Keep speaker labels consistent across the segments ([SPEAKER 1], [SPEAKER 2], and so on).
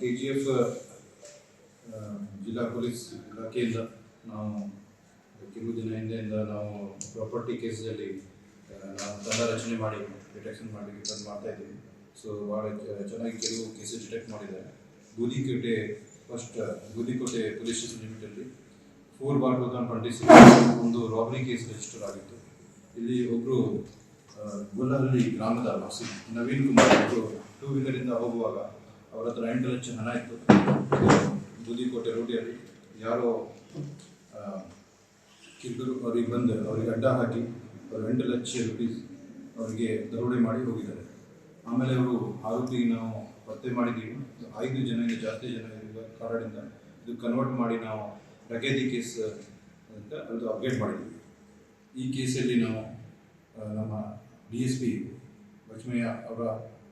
[SPEAKER 1] K G F ಜಿಲ್ಲಾ police ಇಲಾಖೆಯಿಂದ ನಾವು ಕೆಲವು ದಿನ ಹಿಂದೆಯಿಂದ ನಾವು ಪ್ರಾಪರ್ಟಿ ಕೇಸಲ್ಲಿ ನಾವು ತಂಡ ರಚನೆ ಮಾಡಿ ಡಿಟೆಕ್ಷನ್ ಮಾಡಿ ತಂದು ಮಾಡ್ತಾ ಇದ್ದೀವಿ. ಸೊ ಭಾಳ ಚೆನ್ನಾಗಿ ಕೆಲವು ಕೇಸಸ್ ಡಿಟೆಕ್ಟ್ ಮಾಡಿದ್ದಾರೆ. Budikote first Budikote police station ಲಿಮಿಟಲ್ಲಿ four bar two thousand twenty six ಒಂದು ರಾಬರಿ ಕೇಸ್ ರಿಜಿಸ್ಟರ್ ಆಗಿತ್ತು. ಇಲ್ಲಿ ಒಬ್ಬರು ಗೊಲ್ಲಹಳ್ಳಿ ಗ್ರಾಮದ ವಾಸಿ ನವೀನ್ ಕುಮಾರ್ ಅವರು ಟೂ ವೀಲರಿಂದ ಹೋಗುವಾಗ ಅವರ ಹತ್ರ ಎಂಟು ಲಕ್ಷ ಹಣ ಇತ್ತು. ಬುದಿಕೋಟೆ ರೋಡಿಯಲ್ಲಿ ಯಾರೋ ಕಿಬ್ಬರು ಅವ್ರಿಗೆ ಬಂದು ಅವರಿಗೆ ಅಡ್ಡ ಹಾಕಿ ಅವರು ಎಂಟು ಲಕ್ಷ ರುಪೀಸ್ ಅವರಿಗೆ ದರೋಡೆ ಮಾಡಿ ಹೋಗಿದ್ದಾರೆ. ಆಮೇಲೆ ಅವರು ಆರೋಪಿ ನಾವು ಪತ್ತೆ ಮಾಡಿದ್ದೀವಿ. ಐದು ಜನ ಜಾಸ್ತಿ ಜನ ಇರುವ ಕಾರಣದಿಂದ ಇದು ಕನ್ವರ್ಟ್ ಮಾಡಿ ನಾವು ರಗೇದಿ ಕೇಸ್, ಅಂತ ಅದು ಅಪ್ಡೇಟ್ ಮಾಡಿದ್ವಿ ಈ ಕೇಸಲ್ಲಿ ನಾವು ನಮ್ಮ ಡಿ ಎಸ್ ಪಿ ಲಕ್ಷ್ಮಯ್ಯ ಅವರ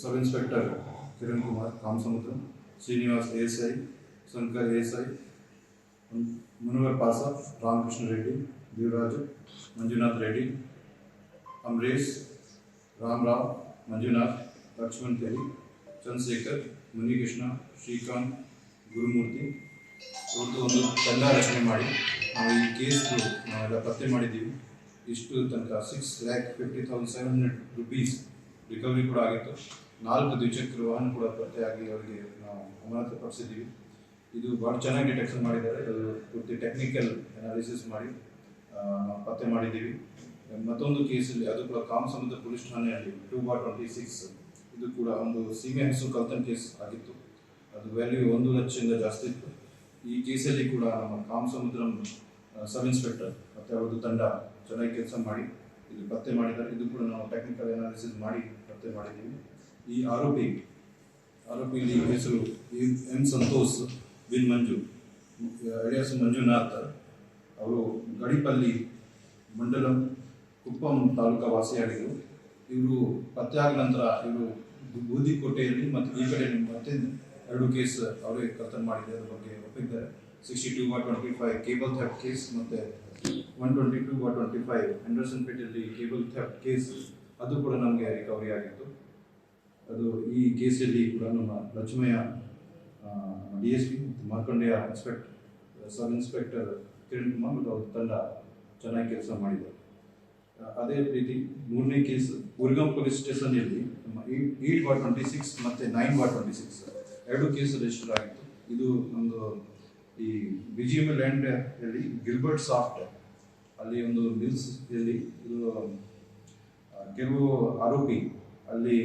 [SPEAKER 1] sub inspector Kiran Kumar Kamasamudra Srinivas A S I Shankar A S I Munawar Pasha Ramakrishna Reddy Devaraj Manjunath Reddy Amaresh Ramarao Manjunath Lakshman Teli Chandrashekar Munikrishna Srikanth Gurumurthy ಇವತ್ತು ಒಂದು ತಂಡ ರಚನೆ ಮಾಡಿ ನಾವು ಈ ಕೇಸ್ದು ನಾವೆಲ್ಲ ಪತ್ತೆ ಮಾಡಿದ್ದೀವಿ. ಇಷ್ಟು ತನಕ six lakh fifty thousand seven hundred rupees recovery ಕೂಡ ಆಗಿತ್ತು. ನಾಲ್ಕು ದ್ವಿಚಕ್ರ ವಾಹನ ಕೂಡ ಪತ್ತೆಯಾಗಿ ಅವರಿಗೆ ನಾವು ಅಮಾನತುಪಡಿಸಿದ್ದೀವಿ ಇದು ಭಾಳ ಚೆನ್ನಾಗಿ ಡಿಟೆಕ್ಷನ್ ಮಾಡಿದ್ದಾರೆ. ಅದು ಪೂರ್ತಿ ಟೆಕ್ನಿಕಲ್ ಅನಾಲಿಸಿಸ್ ಮಾಡಿ ನಾವು ಪತ್ತೆ ಮಾಡಿದ್ದೀವಿ. ಮತ್ತೊಂದು ಕೇಸಲ್ಲಿ ಅದು ಕೂಡ ಕಾಮಸಮುದ್ರ ಪೊಲೀಸ್ ಠಾಣೆಯಲ್ಲಿ ಟೂ ಬಾರ್ ಟ್ವೆಂಟಿ ಸಿಕ್ಸ್. ಇದು ಕೂಡ ಒಂದು ಸೀಮೆ ಹಸು ಕಲ್ತನ್ ಕೇಸ್ ಆಗಿತ್ತು. ಅದು ವ್ಯಾಲ್ಯೂ ಒಂದು ಲಕ್ಷದಿಂದ ಜಾಸ್ತಿ ಇತ್ತು. ಈ ಕೇಸಲ್ಲಿ ಕೂಡ ನಮ್ಮ ಕಾಮಸಮುದ್ರಂ ಸಬ್ ಇನ್ಸ್ಪೆಕ್ಟರ್ ಮತ್ತು ಅವರದ್ದು ತಂಡ ಚೆನ್ನಾಗಿ ಕೆಲಸ ಮಾಡಿ, ಇದು ಪತ್ತೆ ಮಾಡಿದ್ದಾರೆ. ಇದು ಕೂಡ ನಾವು ಟೆಕ್ನಿಕಲ್ ಅನಾಲಿಸಿಸ್ ಮಾಡಿ ಪತ್ತೆ ಮಾಡಿದ್ದೀವಿ. ಈ ಆರೋಪಿ ಆರೋಪಿಯಲ್ಲಿ ಹೆಸರು ಎಂ ಸಂತೋಷ್ ಬಿನ್ ಮಂಜು ಅಡಿಯಾಸ್ ಮಂಜುನಾಥ್. ಅವರು ಗಡಿಪಲ್ಲಿ ಮಂಡಲಂ, ಕುಪ್ಪಂ ತಾಲೂಕಾ ವಾಸಿಯಾಗಿದ್ದರು ಇವರು ಪತ್ತೆಯಾದ ನಂತರ ಇವರು ಬೂದಿಕೋಟೆಯಲ್ಲಿ ಮತ್ತು ಈ ಕಡೆ ಮತ್ತೆ ಎರಡು ಕೇಸ್ ಅವರೇ ಕರ್ತನ್ ಮಾಡಿದ್ದಾರೆ ಅದ್ರ ಬಗ್ಗೆ ಒಪ್ಪಿದ್ದಾರೆ. Sixty two by twenty five cable theft case ಮತ್ತು one twenty two by twenty five Anderson ಪೇಟೆಯಲ್ಲಿ ಕೇಬಲ್ ಥೆಫ್ಟ್ ಕೇಸ್ ಅದು ಕೂಡ ನಮಗೆ ರಿಕವರಿ ಆಗಿತ್ತು. ಅದು ಈ ಕೇಸಲ್ಲಿ ಕೂಡ ನಮ್ಮ Lakshmaiah D S P Markandeya inspector sub inspector Kiran Kumar ಮತ್ತು ಅವ್ರ ತಂಡ ಚೆನ್ನಾಗಿ ಕೆಲಸ ಮಾಡಿದ್ದಾರೆ. ಅದೇ ರೀತಿ ಮೂರನೇ ಕೇಸ್ ಉರ್ಗಂ ಪೊಲೀಸ್ ಸ್ಟೇಷನ್ನಲ್ಲಿ ನಮ್ಮ ಏಟ್ ಬಾರ್ ಟ್ವೆಂಟಿ ಸಿಕ್ಸ್ ಮತ್ತು ನೈನ್ ಬಾರ್ ಟ್ವೆಂಟಿ ಸಿಕ್ಸ್ ಎರಡು ಕೇಸ್ ರಿಜಿಸ್ಟರ್ ಆಗಿತ್ತು. ಇದು ನಮ್ಮದು ಈ ಬಿ ಜಿ ಎಂ ಲ್ಯಾಂಡ್ ಅಲ್ಲಿ ಗಿಲ್ಬರ್ಟ್ ಸಾಫ್ಟ್ ಅಲ್ಲಿ ಒಂದು ಮಿಲ್ಸ್ ಇಲ್ಲಿ ಇದು ಕೆಲವು ಆರೋಪಿ ಅಲ್ಲಿ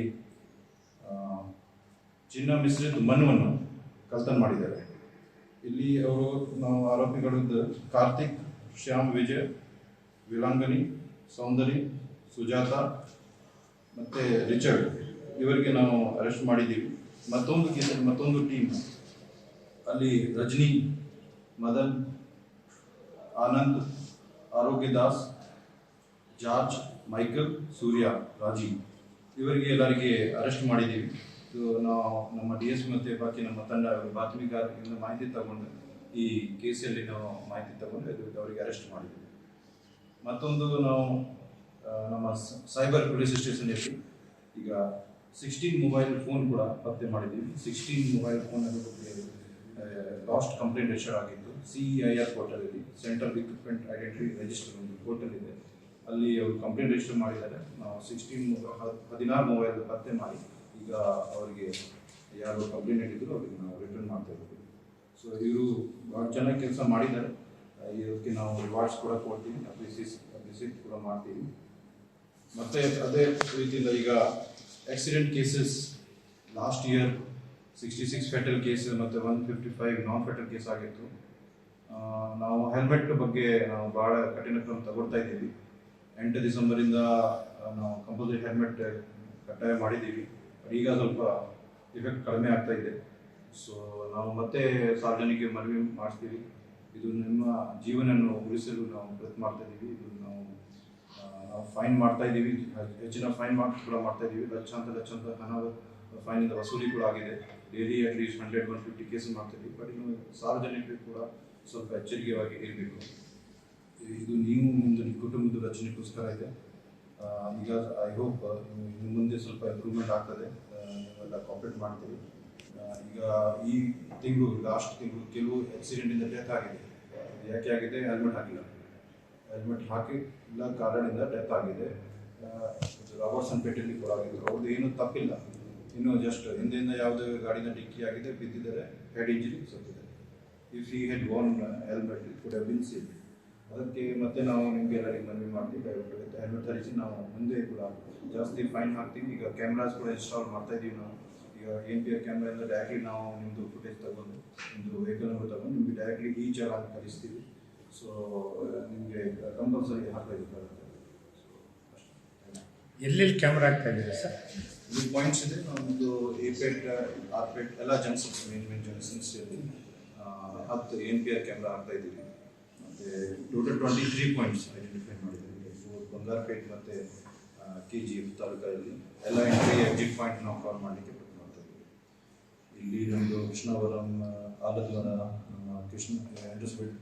[SPEAKER 1] ಚಿನ್ನ ಮಿಶ್ರಿತ ಮಣ್ಣನ್ನು ಕಳ್ತನ ಮಾಡಿದ್ದಾರೆ. ಇಲ್ಲಿ ಅವರು ನಾವು ಆರೋಪಿಗಳದ್ದು ಕಾರ್ತಿಕ್, ಶ್ಯಾಮ್, ವಿಜಯ್, ವಿಲಾಂಗನಿ, ಸೌಂದರಿ, ಸುಜಾತ ಮತ್ತು ರಿಚರ್ಡ್. ಇವರಿಗೆ ನಾವು ಅರೆಸ್ಟ್ ಮಾಡಿದ್ದೀವಿ. ಮತ್ತೊಂದು ಕೇಸಲ್ಲಿ ಮತ್ತೊಂದು ಟೀಮ್. ಅಲ್ಲಿ ರಜನಿ, ಮದನ್, ಆನಂದ್, ಆರೋಗ್ಯ ದಾಸ್, ಜಾರ್ಜ್, ಮೈಕಲ್, ಸೂರ್ಯ ರಾಜೀವ್ ಇವರಿಗೆ ಎಲ್ಲರಿಗೆ ಅರೆಸ್ಟ್ ಮಾಡಿದ್ದೀವಿ. ನಾವು ನಮ್ಮ ಡಿ ಎಸ್ ಮತ್ತೆ ಬಾಕಿ ನಮ್ಮ ತಂಡ ಬಾತ್ಮೀಗಾರರಿಂದ ಮಾಹಿತಿ ತಗೊಂಡು ಈ ಕೇಸಲ್ಲಿ ನಾವು ಮಾಹಿತಿ ತಗೊಂಡು ಅದಕ್ಕೆ ಅವರಿಗೆ ಅರೆಸ್ಟ್ ಮಾಡಿದ್ದೀವಿ ಮತ್ತೊಂದು ನಾವು ನಮ್ಮ ಸೈಬರ್ ಪೊಲೀಸ್ ಸ್ಟೇಷನಲ್ಲಿ ಈಗ ಸಿಕ್ಸ್ಟೀನ್ ಮೊಬೈಲ್ ಫೋನ್ ಕೂಡ ಪತ್ತೆ ಮಾಡಿದ್ದೀವಿ ಸಿಕ್ಸ್ಟೀನ್ ಮೊಬೈಲ್ ಫೋನ್ ಬಗ್ಗೆ ಲಾಸ್ಟ್ ಕಂಪ್ಲೇಂಟ್ ರಿಜಿಸ್ಟರ್ ಆಗಿತ್ತು. ಸಿ ಐ ಆರ್ ಪೋರ್ಟಲಲ್ಲಿ ಸೆಂಟ್ರಲ್ ಇಕ್ವಿಪ್ಮೆಂಟ್ ಐಡೆಂಟಿಟಿ ರಿಜಿಸ್ಟರ್ ಒಂದು ಪೋರ್ಟಲ್ ಇದೆ. ಅಲ್ಲಿ ಅವರು ಕಂಪ್ಲೇಂಟ್ ರಿಜಿಸ್ಟರ್ ಮಾಡಿದ್ದಾರೆ. ನಾವು ಸಿಕ್ಸ್ಟೀನ್ ಹದಿನಾರು ಮೊಬೈಲ್ ಪತ್ತೆ ಮಾಡಿ ಈಗ ಅವರಿಗೆ ಯಾರು ಕಂಪ್ಲೇಂಟ್ ಇಟ್ಟಿದ್ರು ಅವರಿಗೆ ನಾವು ರಿಟರ್ನ್ ಮಾಡ್ತಾ ಇದ್ದೀವಿ. ಸೊ ಇವರು ಭಾಳ ಚೆನ್ನಾಗಿ ಕೆಲಸ ಮಾಡಿದ್ದಾರೆ. ಇದಕ್ಕೆ ನಾವು ರಿವಾರ್ಡ್ಸ್ ಕೂಡ ಕೊಡ್ತೀವಿ ಅಪ್ರಿಸಿಸ್ ಅಪ್ರಿಸಿಯೇಟ್ ಕೂಡ ಮಾಡ್ತೀವಿ. ಮತ್ತು ಅದೇ ರೀತಿಯಿಂದ ಈಗ accident cases last year sixty six fatal case ಮತ್ತು one fifty five non fatal case ಆಗಿತ್ತು ನಾವು ಹೆಲ್ಮೆಟ್ ಬಗ್ಗೆ ನಾವು ಭಾಳ ಕಠಿಣ ಕ್ರಮ ತಗೊಳ್ತಾ ಇದ್ದೀವಿ. ಎಂಟು ಡಿಸೆಂಬರಿಂದ ನಾವು ಕಂಪಲ್ಸರಿ ಹೆಲ್ಮೆಟ್ ಕಡ್ಡಾಯ ಮಾಡಿದ್ದೀವಿ. ಈಗ ಸ್ವಲ್ಪ ಇಫೆಕ್ಟ್ ಕಡಿಮೆ ಆಗ್ತಾ ಇದೆ. ಸೊ ನಾವು ಮತ್ತೆ ಸಾರ್ವಜನಿಕ ಮನವಿ ಮಾಡ್ತೀವಿ. ಇದು ನಿಮ್ಮ ಜೀವನವನ್ನು ಉಳಿಸಲು ನಾವು ಪ್ರಯತ್ನ ಮಾಡ್ತಾ ಇದ್ದೀವಿ ಇದು ನಾವು ಫೈನ್ ಮಾಡ್ತಾ ಇದ್ದೀವಿ ಹೆಚ್ಚಿನ ಫೈನ್ ಮಾಡಿ ಕೂಡ ಮಾಡ್ತಾ ಇದ್ದೀವಿ ಲಕ್ಷಾಂತ ಲಕ್ಷಾಂತ ಹಣ ಫೈನಿಂದ ವಸೂಲಿ ಕೂಡ ಆಗಿದೆ. Daily at least hundred one fifty case ಮಾಡ್ತಾ ಬಟ್ ಇನ್ನು ಸಾರ್ವಜನಿಕರಿಗೆ ಕೂಡ ಸ್ವಲ್ಪ ಎಚ್ಚರಿಕೆಯಾಗಿ ಇರಬೇಕು. ಇದು ನೀವು ನಿಮ್ಮ ಕುಟುಂಬದ ರಚನೆಗೋಸ್ಕರ ಇದೆ. ಈಗ ಐ ಹೋಪ್ ಇನ್ನು ಮುಂದೆ ಸ್ವಲ್ಪ ಇಂಪ್ರೂವ್ಮೆಂಟ್ ಆಗ್ತದೆ. ಆ, ನೀವೆಲ್ಲ ಕಾಪರೇಟ್ ಮಾಡ್ತೀವಿ. ಈಗ ಈ ತಿಂಗಳು ಲಾಸ್ಟ್ ತಿಂಗಳು ಕೆಲವು ಆಕ್ಸಿಡೆಂಟಿಂದ ಡೆತ್ ಆಗಿದೆ. ಯಾಕೆ ಆಗಿದೆ? ಹೆಲ್ಮೆಟ್ ಹಾಕಿಲ್ಲ. ಹೆಲ್ಮೆಟ್ ಹಾಕಿಲ್ಲ ಕಾರಣದಿಂದ ಡೆತ್ ಆಗಿದೆ. ರಾಬರ್ಸನ್ ಪೇಟೆಯಲ್ಲಿ ಕೂಡ ಆಗಿದ್ರು ಅವ್ರದ್ದು ಏನೂ ತಪ್ಪಿಲ್ಲ. ಇನ್ನು ಜಸ್ಟ್ ಹಿಂದೆಯಿಂದ ಯಾವುದೇ ಗಾಡಿನ ಡಿಕ್ಕಿ ಆಗಿದೆ ಬಿದ್ದಿದ್ದಾರೆ head engine ಸತ್ತಿದ್ದಾರೆ if he had on helmet it could have been safe ಅದಕ್ಕೆ ಮತ್ತೆ ನಾವು ನಿಮಗೆ ಎಲ್ಲರಿಗೆ ಮನವಿ ಮಾಡ್ತೀವಿ ದಯವಿಟ್ಟು ಹೆಲ್ಮೆಟ್ ಧರಿಸಿ ನಾವು ಮುಂದೆ ಕೂಡ ಜಾಸ್ತಿ ಫೈನ್ ಹಾಕ್ತೀವಿ. ಈಗ ಕ್ಯಾಮ್ರಾಸ್ ಕೂಡ ಇನ್ಸ್ಟಾಲ್ ಮಾಡ್ತಾ ಇದ್ದೀವಿ ನಾವು. ಈಗ ಎನ್ ಪಿ ಆರ್ ಕ್ಯಾಮ್ರಾಯಿಂದ ಡೈರೆಕ್ಟ್ಲಿ ನಾವು ನಿಮ್ಮದು ಫುಟೇಜ್ ತಗೊಂಡು ನಿಮ್ಮದು ವೆಹಿಕಲ್ ನಂಬರ್ ತಗೊಂಡು ನಿಮಗೆ ಡೈರೆಕ್ಟ್ಲಿ ಈ ಚಲಾನ್ ಕಳಿಸ್ತೀವಿ. ಸೊ ನಿಮಗೆ ಕಂಪಲ್ಸರಿ ಹಾಕಬೇಕಾಗುತ್ತೆ
[SPEAKER 2] ಎಲ್ಲೆಲ್ಲಿ ಕ್ಯಾಮ್ರಾ ಆಗ್ತಾ ಇದೆ ಸರ್?
[SPEAKER 1] ಇದು ಪಾಯಿಂಟ್ಸ್ ಇದೆ. ನಮ್ಮದು ಆರ್ ಆರ್ಪೇಟ್ ಎಲ್ಲ ಜಂಕ್ಷನ್ಸ್ ಮೇನ್ ಮೇನ್ ಜಂಕ್ಷನ್ಸ್ ಹತ್ತು ಎನ್ ಪಿ ಆರ್ ಕ್ಯಾಮ್ರಾ ಹಾಕ್ತಾ ಇದ್ದೀವಿ total twenty three points identify for Bangarapet ಮತ್ತು ಕೆ ಜಿ ಎಫ್ ತಾಲೂಕಲ್ಲಿ ಎಲ್ಲ ಎಂಟ್ರಿ ಎಕ್ಸಿಟ್ ಪಾಯಿಂಟ್ ನಾವು ಕವರ್ ಮಾಡಲಿಕ್ಕೆ ಪ್ರಯತ್ನ ಮಾಡ್ತಾ ಇಲ್ಲಿ ನಮ್ಮದು Krishnavaram ಆಲದ್ವರ Krishna industrial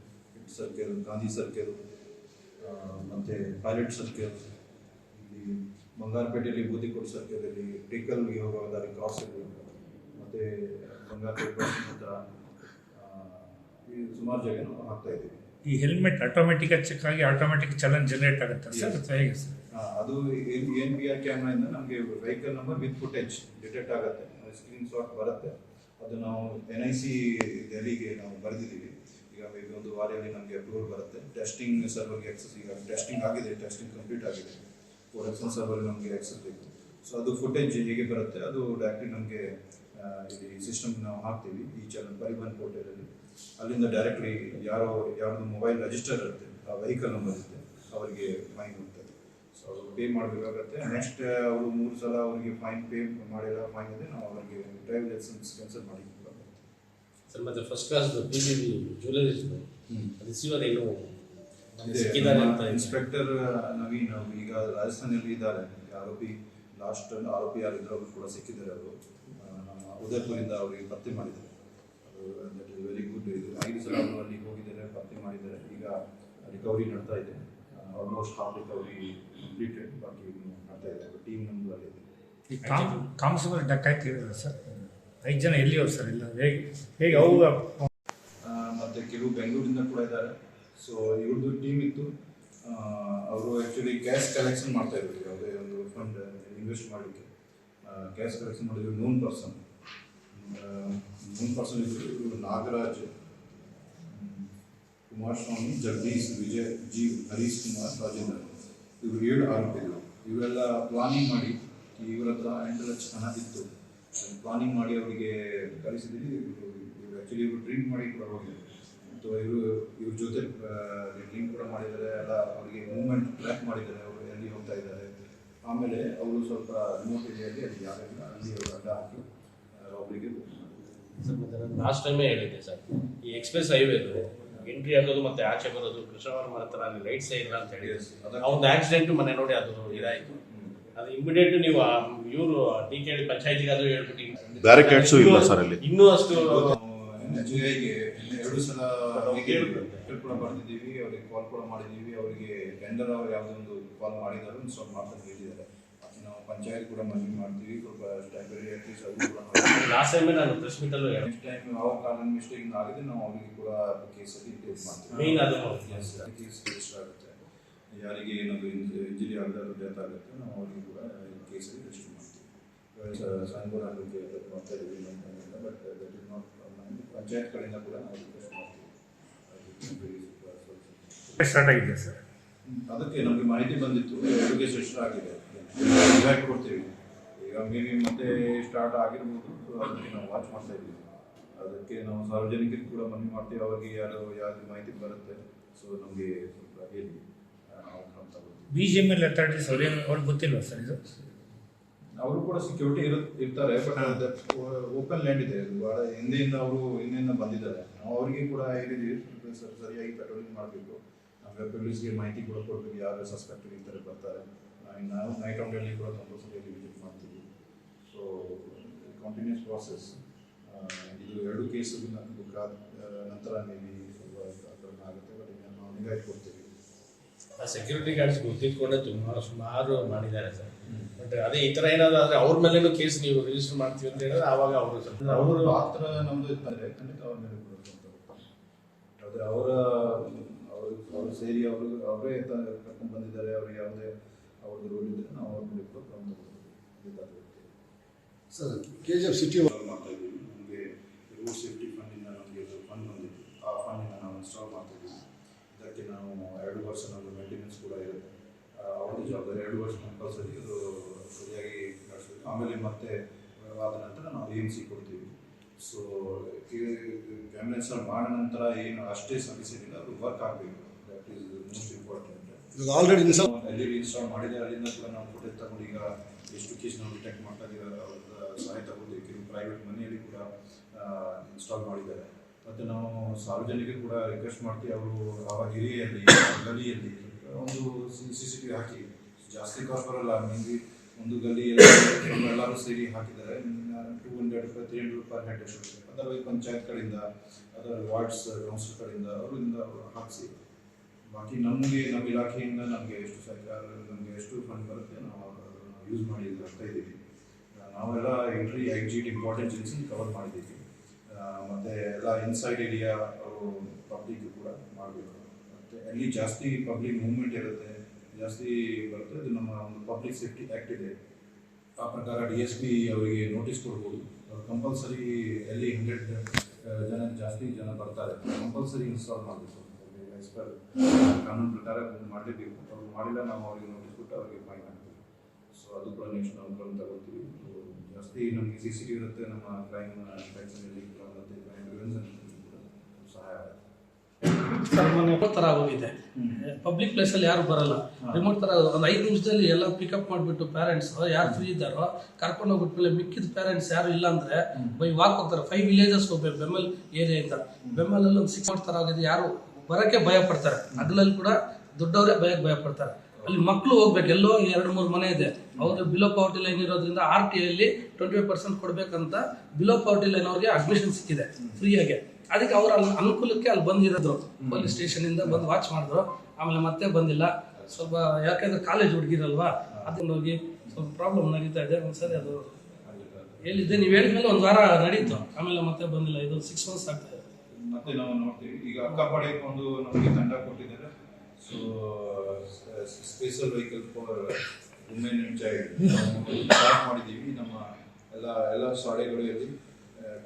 [SPEAKER 1] circle Gandhi circle ಮತ್ತು ಪೈಲಟ್ ಸರ್ಕಲ್ ಇಲ್ಲಿ ಬಂಗಾರಪೇಟೆಯಲ್ಲಿ ಬೂದಿಕೋಟ್ ಸರ್ಕಲಲ್ಲಿ ಟೇಕಲ್ ಹೋಗುವ ದಾರಿ ಕ್ರಾಸ್ ಮತ್ತು ಬಂಗಾರಪೇಟೆ ಹತ್ರ ಸುಮಾರು ಜಾಗ ಇದ್ದೀವಿ
[SPEAKER 2] ಈ ಹೆಲ್ಮೆಟ್ ಆಟೋಮೆಟಿಕ್ ಚೆಕ್ ಆಗಿ ಆಟೋಮೆಟಿಕ್ ಚಲನ್ ಜನರೇಟ್ ಆಗುತ್ತೆ. ಸರ್ ಅಥವಾ ಹೇಗೆ ಸರ್?
[SPEAKER 1] ಅದು ಎನ್ ಬಿ ಆರ್ ಕ್ಯಾಮ್ರಾಯಿಂದ ನಮಗೆ vehicle number with footage detect ಆಗುತ್ತೆ. ಸ್ಕ್ರೀನ್ ಶಾಟ್ ಬರುತ್ತೆ. ಅದು ನಾವು ಎನ್ ಐ ಸಿ ದೆಹಲಿಗೆ ನಾವು ಬರೆದಿದ್ದೀವಿ. ಈಗ ಮೇಬಿ ಒಂದು ವಾರದಲ್ಲಿ ನಮಗೆ ಅಪ್ರೂವಲ್ ಬರುತ್ತೆ. ಟೆಸ್ಟಿಂಗ್ ಸರ್ವರ್ಗೆ ಆಕ್ಸೆಸ್ ಈಗ ಟೆಸ್ಟಿಂಗ್ ಆಗಿದೆ ಟೆಸ್ಟಿಂಗ್ ಕಂಪ್ಲೀಟ್ ಆಗಿದೆ. ಪ್ರೊಡಕ್ಷನ್ ಸರ್ವರ್ ನಮಗೆ ಆಕ್ಸೆಸ್ ಬೇಕು. ಸೊ ಅದು ಫುಟೇಜ್ ಹೇಗೆ ಬರುತ್ತೆ ಅದು ಡೈರೆಕ್ಟ್ಲಿ ನಮಗೆ ಇಲ್ಲಿ ಸಿಸ್ಟಮ್ ನಾವು ಹಾಕ್ತೀವಿ. ಈ ಚಾನಲ್ ಪರಿವಹನ್ ಪೋರ್ಟಲಲ್ಲಿ ಅಲ್ಲಿಂದ ಡೈರೆಕ್ಟ್ಲಿ ಯಾರೋ ಯಾರ್ದು ಮೊಬೈಲ್ ರಿಜಿಸ್ಟರ್ ಇರುತ್ತೆ ಆ ವೆಹಿಕಲ್ ನಂಬರ್ ಇರುತ್ತೆ ಅವರಿಗೆ ಫೈನ್ ಹೋಗ್ತದೆ ಸೊ ಅವರು ಪೇ ಮಾಡಬೇಕಾಗತ್ತೆ. ನೆಕ್ಸ್ಟ್ ಅವರು ಮೂರು ಸಲ ಅವರಿಗೆ ಫೈನ್ ಪೇ ಮಾಡಿರೋ ಫೈನ್ ಇದೆ ನಾವು ಅವರಿಗೆ ಡ್ರೈವ್ ಲೈಸೆನ್ಸ್ ಕ್ಯಾನ್ಸಲ್ ಮಾಡಿ
[SPEAKER 3] ಸರ್ ಮತ್ತೆ first class P B B jewelleries
[SPEAKER 1] ಹ್ಮ್.
[SPEAKER 3] ರಿಸೀವರ್ ಏನು
[SPEAKER 1] ಇದೆ,
[SPEAKER 3] ಸಿಕ್ಕಿದ್ದಾರೆ ಅಂತ
[SPEAKER 1] ಇನ್ಸ್ಪೆಕ್ಟರ್ ನವೀನ್ ಅವರು ಈಗ ರಾಜಸ್ಥಾನಲ್ಲಿ ಇದ್ದಾರೆ. ಆರೋಪಿ ಲಾಸ್ಟ್ ಆರೋಪಿ ಯಾರಿದ್ರು ಅವರು ಕೂಡ ಸಿಕ್ಕಿದ್ದಾರೆ ಅವರು. ನಮ್ಮ ಉದಯಪುರಿಂದ ಅವರಿಗೆ ಪತ್ತೆ ಮಾಡಿದ್ದಾರೆ. ದಟ್ ಇಸ್ ವೆರಿ ಗುಡ್ ಇದು ಐದು ಸಲ ಅವರು ಅಲ್ಲಿ ಹೋಗಿದ್ದಾರೆ ಪತ್ತೆ ಮಾಡಿದ್ದಾರೆ ಈಗ ರಿಕವರಿ ನಡ್ತಾ ಇದೆ. ಆಲ್ಮೋಸ್ಟ್ ಹಾಫ್ ರಿಕವರಿ ಕಂಪ್ಲೀಟೆಡ್ ಬಾಕಿ ನಡ್ತಾ ಇದೆ. ಟೀಮ್ ನಮ್ಮದು ಅಲ್ಲಿ. ಇದೆ
[SPEAKER 2] ಈ ಕಾಮ್ ಕಾನ್ಸ್ಟೇಬಲ್ ಡಕಾಯ್ತಿ ಇರೋದು ಸರ್? ಐದು ಜನ ಎಲ್ಲಿಯವ್ರು ಸರ್ ಇಲ್ಲ ಹೇಗೆ ಹೇಗೆ ಅವು
[SPEAKER 1] ಮತ್ತು ಮತ್ತೆ ಕೆಲವು ಬೆಂಗಳೂರಿಂದ ಕೂಡ ಇದ್ದಾರೆ. ಸೊ ಇವ್ರದ್ದು ಟೀಮ್ ಇತ್ತು. ಅವರು ಆ್ಯಕ್ಚುಲಿ ಕ್ಯಾಶ್ ಕಲೆಕ್ಷನ್ ಮಾಡ್ತಾ ಇದ್ರು ಯಾವುದೇ ಒಂದು ಫಂಡ್ ಇನ್ವೆಸ್ಟ್ ಮಾಡಲಿಕ್ಕೆ. ಕ್ಯಾಶ್ ಕಲೆಕ್ಷನ್ ಮಾಡಿದ್ರು ನೋನ್ ಪರ್ಸನ್ ನೋನ್ ಪರ್ಸನ್ ಇವರು ನಾಗರಾಜ್. ಕುಮಾರಸ್ವಾಮಿ, ಜಗದೀಶ್, ವಿಜಯ್, ಜಿ. ಹರೀಶ್ ಕುಮಾರ್ ರಾಜೇಂದ್ರ. ಇವರು ಏಳು ಆರೋಪಿಗಳು. ಇವರೆಲ್ಲ ಪ್ಲಾನಿಂಗ್ ಮಾಡಿ ಇವರ ಹತ್ರ ಎಂಟು ಲಕ್ಷ ಹಣ ಇತ್ತು. ಪ್ಲಾನಿಂಗ್ ಮಾಡಿ ಅವರಿಗೆ ಕಳಿಸಿದ್ದೀವಿ ಇವರು ಆ್ಯಕ್ಚುಲಿ ಇವರು ಡ್ರಿಂಕ್ ಮಾಡಿ ಕೂಡ ಹೋಗಿದ್ದಾರೆ ಮತ್ತು ಇವರು, ಇವ್ರ ಜೊತೆ ಡ್ರಿಂಕ್ ಕೂಡ ಮಾಡಿದ್ದಾರೆ. ಎಲ್ಲ ಅವರಿಗೆ ಮೂವ್ಮೆಂಟ್ ಟ್ರ್ಯಾಕ್ ಮಾಡಿದ್ದಾರೆ. ಅವರು ಎಲ್ಲಿ ಹೋಗ್ತಾ ಇದ್ದಾರೆ. ಆಮೇಲೆ ಅವರು ಸ್ವಲ್ಪ ಏರಿಯಾದಲ್ಲಿ ಅಲ್ಲಿ ಯಾರಿಲ್ಲ ಅಲ್ಲಿ ಅವರು ಅಡ್ಡ ಹಾಕಿ ಅವರಿಗೆ
[SPEAKER 3] ಸರ್ ಮತ್ತೆ ನಾನು ಲಾಸ್ಟ್ ಟೈಮೇ ಹೇಳಿದ್ದೆ ಸರ್ ಈ ಎಕ್ಸ್ಪ್ರೆಸ್ ಹೈವೇದು ಎಂಟ್ರಿ ಆಗೋದು ಮತ್ತೆ ಆಚೆ ಬರೋದು ಕೃಷ್ಣವರ್ಮ ಹತ್ರ ಅಲ್ಲಿ ಲೈಟ್ಸ್ ಇಲ್ಲ ಅಂತ ಹೇಳಿದ್ರು. ಅವ್ನ ಆಕ್ಸಿಡೆಂಟ್ ಮನೆ ನೋಡಿ ಅದು ಇದಾಯ್ತು. ಅದು ಇಮಿಡಿಯೇಟ್ ನೀವು ಇವರು ಡಿ ಕೆ ಪಂಚಾಯತಿಗೆ ಅದು ಹೇಳ್ಬಿಟ್ಟು
[SPEAKER 4] Barricades ಇಲ್ಲ ಸರ್ ಅಲ್ಲಿ.
[SPEAKER 3] ಇನ್ನೂ ಅಷ್ಟು
[SPEAKER 1] ಎರಡು ಸಲ ಬರ್ತಿದ್ದೀವಿ ಅವರಿಗೆ ಕಾಲ್ ಕೂಡ ಮಾಡಿದ್ದೀವಿ ಅವರಿಗೆ ಟೆಂಡರ್ ಅವ್ರು ಯಾವುದೊಂದು ಕಾಲ್ ಮಾಡಿದ್ರು ಸ್ವಲ್ಪ ಮಾತಾಡಿ ಹೇಳಿದ್ದಾರೆ ಮತ್ತೆ ನಾವು ಪಂಚಾಯತ್ ಕೂಡ ಮನವಿ ಮಾಡ್ತೀವಿ. ಸ್ವಲ್ಪ ಟೆಂಪರರಿ ಅಟ್ಲೀಸ್ಟ್ ಅದು ಕೂಡ
[SPEAKER 3] ಲಾಸ್ಟ್ ಟೈಮೇ ನಾನು ಪ್ರೆಸ್
[SPEAKER 1] ನೆಕ್ಸ್ಟ್ ಟೈಮ್ ಯಾವ ಕಾರಣ ಮಿಸ್ಟೇಕ್ ಆಗಿದೆ ನಾವು ಅವರಿಗೆ ಕೂಡ ಕೇಸಲ್ಲಿ ಟೇಕ್ ಮಾಡ್ತೀವಿ.
[SPEAKER 3] ಅದು.
[SPEAKER 1] ಕೇಸ್ ರಿಜಿಸ್ಟರ್ ಆಗುತ್ತೆ. ಯಾರಿಗೆ ಏನಾದರೂ ಇಂಜುರಿ ಆಗಿದೆ ಡೆತ್ ಆಗುತ್ತೆ ನಾವು ಅವರಿಗೆ ಕೂಡ ಕೇಸಲ್ಲಿ ರಿಜಿಸ್ಟರ್ ಮಾಡ್ತೀವಿ. ಸಂಗೋಡ ಬಗ್ಗೆ ಮಾಡ್ತಾ ಇದ್ದೀವಿ but that is not panchayat ಕಡೆಯಿಂದ ಕೂಡ ನಾವು ರಿಕ್ವೆಸ್ಟ್ ಮಾಡ್ತೀವಿ.
[SPEAKER 2] ಸ್ಟಾರ್ಟ್ ಆಗಿದೆ ಸರ್
[SPEAKER 1] ಅದಕ್ಕೆ ನಮಗೆ ಮಾಹಿತಿ ಬಂದಿತ್ತು ಅವರಿಗೆ ಕೇಸ್ ರಿಜಿಸ್ಟರ್ ಆಗಿದೆ. ಇವಾಗ ಕೊಡ್ತೀವಿ ಈಗ ಮೇಬಿ ಮತ್ತೆ ಸ್ಟಾರ್ಟ್ ಆಗಿರ್ಬೋದು. ಅದಕ್ಕೆ ನಾವು ವಾಚ್ ಮಾಡ್ತಾ ಇದ್ದೀವಿ. ಅದಕ್ಕೆ ನಾವು ಸಾರ್ವಜನಿಕರಿಗೆ ಕೂಡ ಮನವಿ ಮಾಡ್ತೀವಿ. ಅವರಿಗೆ ಯಾರು ಯಾವ್ದು ಮಾಹಿತಿ ಬರುತ್ತೆ. ಸೊ ನಮಗೆ ಸ್ವಲ್ಪ ಹೇಳಿ ಆ, ನಾವು ಕ್ರಮ ತಗೊಳ್ತೀವಿ
[SPEAKER 2] B G M L authorities ಅವ್ರೇನು ಅವ್ರಿಗೆ ಗೊತ್ತಿಲ್ವಾ ಸರ್ ಇದು?
[SPEAKER 1] ಅವರು ಕೂಡ ಸೆಕ್ಯೂರಿಟಿ ಇರು ಇರ್ತಾರೆ ಬಟ್ ಓಪನ್ ಲ್ಯಾಂಡ್ ಇದೆ. ಭಾಳ ಬಹಳ ಹಿಂದೆಯಿಂದ ಅವರು ಹಿಂದೆಯಿಂದ ಬಂದಿದ್ದಾರೆ. ನಾವು ಅವರಿಗೆ ಕೂಡ ಹೇಳಿದ್ವಿ ಸರ್ ಸರಿಯಾಗಿ ಪೆಟ್ರೋಲಿಂಗ್ ಮಾಡಬೇಕು. ನಮಗೆ ಪೊಲೀಸ್ಗೆ ಮಾಹಿತಿ ಕೂಡ ಕೊಡಬೇಕು. ಯಾರು ಸಸ್ಪೆಕ್ಟ್ ಇರ್ತಾರೆ ಬರ್ತಾರೆ. ನಾವು ನಾವು ನೈಟ್ ಔಟಲ್ಲಿ ಕೂಡ ಕಂಪಲ್ಸರಿ ವಿಸಿಟ್ ಮಾಡ್ತೀವಿ ಸೊ ಕಂಟಿನ್ಯೂಸ್ ಪ್ರಾಸೆಸ್ ಇದು ಎರಡು ಕೇಸ್ ನಂತರ ಮೇಬಿ ಸ್ವಲ್ಪ ಕಡಿಮೆ ಆಗುತ್ತೆ ಬಟ್ ಇದನ್ನು ನಾವು ನಿಗಾ ಇಟ್ಕೊಡ್ತೀವಿ
[SPEAKER 3] ಆ ಸೆಕ್ಯೂರಿಟಿ ಗಾರ್ಡ್ಸ್ ಗೊತ್ತಿಟ್ಕೊಂಡೆ ತುಂಬ ಸುಮಾರು ಮಾಡಿದ್ದಾರೆ ಸರ್. ಬಟ್ ಅದೇ ಈ ಥರ ಏನಾದ್ರು ಆದರೆ ಅವ್ರ ಮೇಲೇನು ಕೇಸ್ ನೀವು ರಿಜಿಸ್ಟರ್ ಮಾಡ್ತೀವಿ ಅಂತ ಹೇಳಿದ್ರೆ ಆವಾಗ ಅವರು ಸ್ವಲ್ಪ
[SPEAKER 1] ಅವರು ಆ ಥರ ನಮ್ದು ಇರ್ತಂದ್ರೆ ಖಂಡಿತ ಅವ್ರ ಮೇಲೆ ಅದೇ ಅವರ ಅವರು ಅವರು ಸೇರಿ ಅವರು ಅವರೇ ಕರ್ಕೊಂಡು ಬಂದಿದ್ದಾರೆ ಅವ್ರಿಗೆ ಯಾವುದೇ ಅವ್ರದ್ದು ರೋಲ್ ಇದ್ದರೆ ನಾವು ಅವ್ರ ಮೇಲೆ ಕೂಡ.
[SPEAKER 4] Sir K G F city
[SPEAKER 1] ಮಾಡ್ತಾ ಇದ್ದೀವಿ ನಮಗೆ ರೋಡ್ ಸೇಫ್ಟಿ ಫಂಡಿಂದ ನಮಗೆ ಫಂಡ್ ಬಂದಿತ್ತು ಆ ಫಂಡಿಂದ ನಾವು ಇನ್ಸ್ಟಾಲ್ ಮಾಡ್ತಾ ಇದ್ದೀವಿ. ಇದಕ್ಕೆ ನಾವು ಎರಡು ವರ್ಷ ನಮ್ಮದು ಮೇಂಟೆನೆನ್ಸ್ ಕೂಡ ಇರುತ್ತೆ. ಅವ್ರದ್ದು ಜವಾಬ್ದಾರಿ ಎರಡು ವರ್ಷ ಕಂಪಲ್ಸರಿ ಅದು ಸರಿಯಾಗಿ ನಡೆಸಬೇಕು ಆಮೇಲೆ ಮತ್ತೆ ಆದ ನಂತರ ನಾವು ಎಂ ಸಿ ಕೊಡ್ತೀವಿ. ಸೊ ಕ್ಯಾಮ್ಲೆನ್ಸಲ್ಲಿ ಮಾಡಿದ ನಂತರ ಏನು, ಅಷ್ಟೇ ಸಮಸ್ಯೆ ಅದು ವರ್ಕ್ ಆಗಬೇಕು. ದಟ್ ಈಸ್ ಮೋಸ್ಟ್ ಇಂಪಾರ್ಟೆಂಟ್
[SPEAKER 4] ಇವಾಗ already install
[SPEAKER 1] L E install ಮಾಡಿದೆ, ಅಲ್ಲಿಂದ ಕೂಡ ನಾವು ಫುಟೇಜ್ ತಗೊಂಡು ಈಗ ಎಷ್ಟು ಕೇಸ್ ನಾವು ಡಿಟೆಕ್ಟ್ ಮಾಡ್ತಾ ಇದ್ದೀವಿ ಅವ್ರ ಸಹಾಯ ತಗೊಂಡಿದ್ದೀವಿ ಕೆಲವು ಪ್ರೈವೇಟ್ ಮನೆಯಲ್ಲಿ ಕೂಡ ಇನ್ಸ್ಟಾಲ್ ಮಾಡಿದ್ದಾರೆ. ಮತ್ತು ನಾವು ಸಾರ್ವಜನಿಕರು ಕೂಡ ರಿಕ್ವೆಸ್ಟ್ ಮಾಡ್ತೀವಿ, ಅವರು ಅವರ ಹಿರಿಯಲ್ಲಿ ಗಲಿಯಲ್ಲಿ ಒಂದು ಸಿ ಸಿ ಟಿ ವಿ ಹಾಕಿ, ಜಾಸ್ತಿ ಕಾಸ್ಟ್ ಬರಲ್ಲ ನಿಮಗೆ ಒಂದು ಗಲಿಯಲ್ಲಿ ಎಲ್ಲರೂ ಸೇರಿ ಹಾಕಿದ್ದಾರೆ. ಟೂ ಹಂಡ್ರೆಡ್ ರೂಪಾಯಿ ತ್ರೀ ಹಂಡ್ರೆಡ್ ರೂಪಾಯಿ ಅದರಲ್ಲಿ ಪಂಚಾಯತ್ ಕಡೆಯಿಂದ ಅದರ ವಾರ್ಡ್ಸ್ ಕೌನ್ಸಿಲ್ ಕಡೆಯಿಂದ ಅವರಿಂದ ಹಾಕಿಸಿ. ಬಾಕಿ ನಮಗೆ ನಮ್ಮ ಇಲಾಖೆಯಿಂದ ನಮಗೆ ಎಷ್ಟು ಸರ್ಕಾರ ನಮಗೆ ಎಷ್ಟು ಫಂಡ್ ಬರುತ್ತೆ ನಾವು ಯೂಸ್ ಮಾಡಿ ಬರ್ತಾ ಇದ್ದೀವಿ. ನಾವೆಲ್ಲ ಎಂಟ್ರಿ ಎಕ್ಸಿಟ್ ಇಂಪಾರ್ಟೆಂಟ್ ಜಿನ್ಸನ್ನು ಕವರ್ ಮಾಡಿದ್ದೀವಿ. ಮತ್ತು ಎಲ್ಲ ಇನ್ಸೈಡ್ ಏರಿಯಾ ಪಬ್ಲಿಕ್ ಕೂಡ ಮಾಡಬೇಕು. ಮತ್ತು ಅಲ್ಲಿ ಜಾಸ್ತಿ ಪಬ್ಲಿಕ್ ಮೂವ್ಮೆಂಟ್ ಇರುತ್ತೆ, ಜಾಸ್ತಿ ಬರುತ್ತೆ, ಅದು ನಮ್ಮ ಒಂದು ಪಬ್ಲಿಕ್ ಸೇಫ್ಟಿ ಆ್ಯಕ್ಟ್ ಇದೆ. ಆ ಪ್ರಕಾರ ಡಿ ಎಸ್ ಪಿ ಅವರಿಗೆ ನೋಟಿಸ್ ಕೊಡ್ಬೋದು. ಕಂಪಲ್ಸರಿ ಎಲ್ಲಿ ಹಂಡ್ರೆಡ್ ಜನ, ಜಾಸ್ತಿ ಜನ ಬರ್ತಾರೆ. ಕಂಪಲ್ಸರಿ ಇನ್ಸ್ಟಾಲ್ ಮಾಡಬೇಕು. ಆಸ್ ಪರ್ ಕಾನೂನು ಪ್ರಕಾರ ಮಾಡಲೇಬೇಕು. ಅವ್ರು ಮಾಡಿಲ್ಲ ನಾವು ಅವರಿಗೆ ನೋಟಿಸ್ ಕೊಟ್ಟು ಅವರಿಗೆ ಫೈನ್ ಹಾಕ್ತೀವಿ ಸೊ ಅದು ಕೂಡ ನೆಕ್ಸ್ಟ್ ನಾವು ಕ್ರಮ ತಗೊಳ್ತೀವಿ. So, ಜಾಸ್ತಿ ನಮಗೆ ಸಿ ಸಿ ಟಿ ಇರುತ್ತೆ ನಮ್ಮ ಕ್ರೈಮ್ ಟ್ಯಾಕ್ಸಲ್ಲಿ ಮತ್ತು ಕ್ರೈಮ್ ಪ್ರಿವೆನ್ಷನ್ ಕೂಡ ಸಹಾಯ ಆಗುತ್ತೆ.
[SPEAKER 5] ಸರ್ ತರ ಆಗೋಗಿದೆ. ಪಬ್ಲಿಕ್ ಪ್ಲೇಸ್ ಅಲ್ಲಿ ಯಾರು ಬರಲ್ಲ. ರಿಮೋಟ್ ತರ ಒಂದು ಐದು ನಿಮಿಷದಲ್ಲಿ ಎಲ್ಲ ಪಿಕಪ್ ಮಾಡಿಬಿಟ್ಟು ಪೇರೆಂಟ್ಸ್ ಯಾರು ಫ್ರೀ ಇದ್ದಾರೋ ಕರ್ಕೊಂಡು ಹೋಗ್ಬಿಟ್ಮೇಲೆ ಮಿಕ್ಕಿದ ಪೇರೆಂಟ್ಸ್ ಯಾರು ಇಲ್ಲ ಅಂದ್ರೆ ಬೈ ವಾಕ್ ಹೋಗ್ತಾರೆ. ಫೈವ್ ವಿಲೇಜಸ್ ಹೋಗ್ಬೇಕು ಬೆಮ್ಮಲ್ ಏರಿಯಾಯಿಂದ ಬೆಮ್ಮಲಲ್ಲಿ ಒಂದು ಸಿಕ್ಸ್ ತರ ಆಗಿದೆ. ಯಾರು ಬರಕ್ಕೆ ಭಯ ಪಡ್ತಾರೆ. ಹಗಲಲ್ಲಿ ಕೂಡ ದೊಡ್ಡವರೇ ಭಯಕ್ಕೆ ಭಯ ಪಡ್ತಾರೆ. ಅಲ್ಲಿ ಮಕ್ಕಳು ಹೋಗ್ಬೇಕು, ಎಲ್ಲೋ ಎರಡು ಮೂರು ಮನೆ ಇದೆ. ಅವರು ಬಿಲೋ ಪಾವರ್ಟಿ ಲೈನ್ ಇರೋದ್ರಿಂದ ಆರ್ ಟಿ ಅಲ್ಲಿ ಟ್ವೆಂಟಿ ಫೈವ್ ಪರ್ಸೆಂಟ್ ಕೊಡಬೇಕಂತ ಬಿಲೋ ಪಾವರ್ಟಿ ಲೈನ್ ಅವ್ರಿಗೆ ಅಡ್ಮಿಷನ್ ಸಿಕ್ಕಿದೆ ಫ್ರೀಯಾಗೆ ಅದಕ್ಕೆ ಅವ್ರ ಅಲ್ಲಿ ಅನುಕೂಲಕ್ಕೆ ಅಲ್ಲಿ ಬಂದಿರೋದ್ರು ಪೊಲೀಸ್ ಸ್ಟೇಷನ್ ಇಂದ ಬಂದು ವಾಚ್ ಮಾಡಿದ್ರು. ಆಮೇಲೆ ಮತ್ತೆ ಬಂದಿಲ್ಲ. ಸ್ವಲ್ಪ, ಯಾಕೆಂದ್ರೆ ಕಾಲೇಜ್ ಹುಡುಗಿರಲ್ವಾ, ಅದನ್ನ ಹೋಗಿ ಸ್ವಲ್ಪ ಪ್ರಾಬ್ಲಮ್ ನಡೀತಾ ಇದೆ. ಒಂದ್ಸರಿ ಅದು ಎಲ್ಲಿದೆ ನೀವು ಹೇಳಿದ್ಮೇಲೆ ಒಂದು ವಾರ ನಡೀತು. ಆಮೇಲೆ ಮತ್ತೆ ಬಂದಿಲ್ಲ. ಇದು ಸಿಕ್ಸ್ ಮಂತ್ಸ್ ಆಗ್ತಾ
[SPEAKER 1] ಮತ್ತೆ ನಾವು ನೋಡ್ತೀವಿ. ಈಗ ಅಕ್ಕ ಒಂದು ನಮಗೆ ತಂಡ ಕೊಟ್ಟಿದ್ದಾರೆ. So special vehicle for women and child start ಮಾಡಿದ್ದೀವಿ. ನಮ್ಮ ಎಲ್ಲ ಎಲ್ಲ ಶಾಲೆಗಳಲ್ಲಿ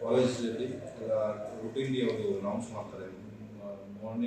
[SPEAKER 1] ಕಾಲೇಜಲ್ಲಿ ಎಲ್ಲ ರುಟೀನ್ಲಿ ಅವರು ಅನೌನ್ಸ್ ಮಾಡ್ತಾರೆ.